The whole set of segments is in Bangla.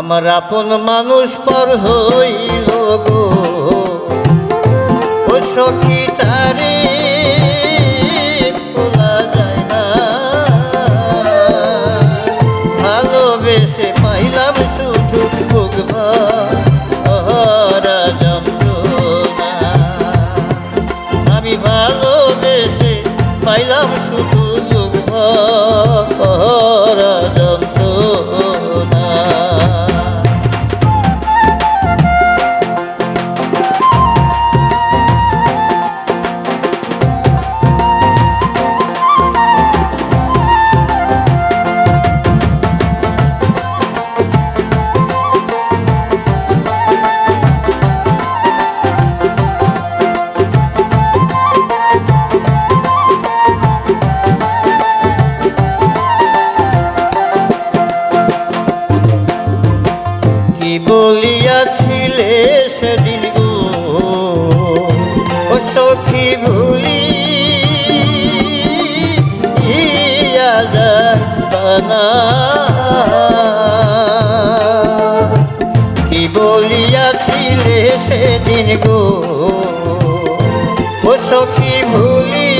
আমার আপন মানুষ পর হইল গো। ও সখী তারে ভোলা যায় না। ভালোবেসে পাইলাম শুধু যন্ত্রণা। আমি ভালোবেসে পাইলাম শুধু কি বলিয়াছিলে সেদিন ও সখী ভুলি, কি বলিয়াছিলে সেদিন গো। ও সখী ভুলি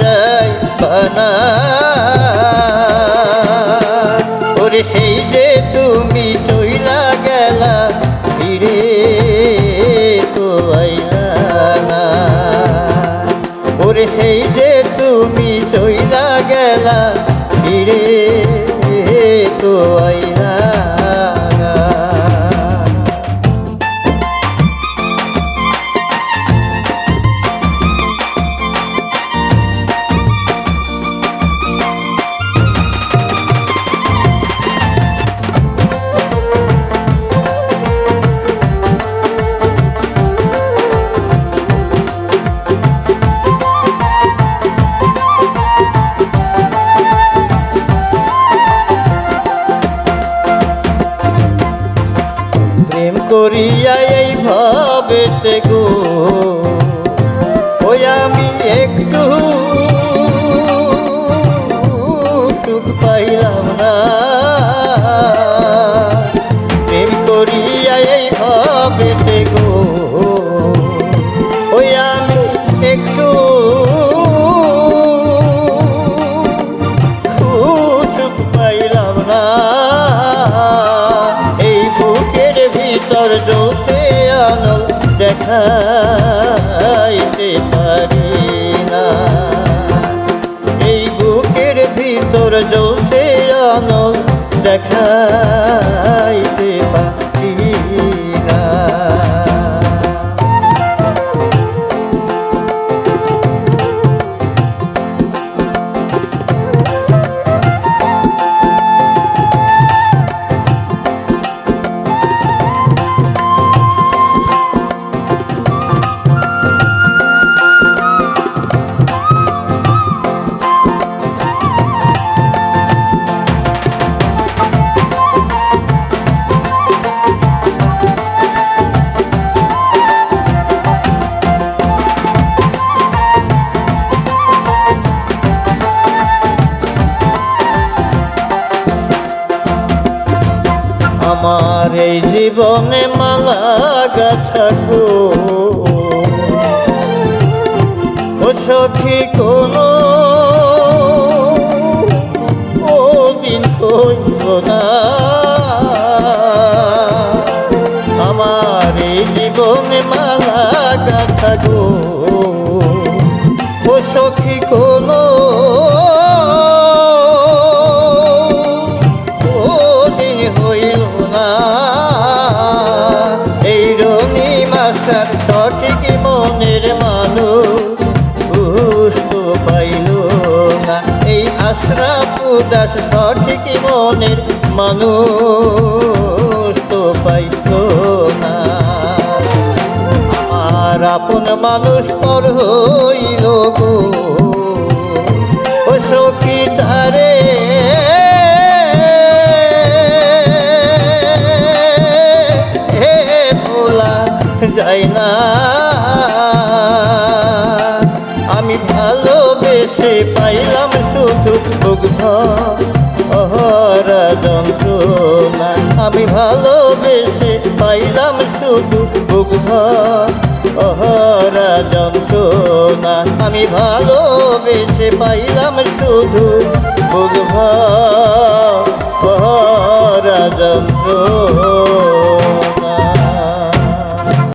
যায় বানা। ওরে সেই যে তুমি চইলা গেলা ফিরে তো আইলা না। ওরে সেই যে করিয়া এই ভাবেতে গো। ওই আমি একটু সুখ পাইলাম না। প্রেম করিয়া এই ভাবেতে ভিতর আলো দেখাইতে পারি না। এই বুকের ভিতর জ্বলছে আনল দেখাইতে আমার এই জীবনে মালা গাছা গো। ও সখী কোনো, ও দিন কইব না। আমার এই জীবনে মালা গাছা গো। ও সখী কোনো মাস্টার সঠিক মনের মানুষ। পাইল না। এই আশরাফ উদাস সঠিক মনের মানুষ তো পাইল না। আমার আপন মানুষ পর হইল গো। যায় না। আমি ভালোবেসে পাইলাম শুধু মুগ্ধ অহরা যন্ত্রণা আমি ভালোবেসে পাইলাম শুধু মুগ্ধ অহরা যন্ত্রণা আমি ভালোবেসে পাইলাম শুধু মুগ্ধ অহরা যন্ত্রণা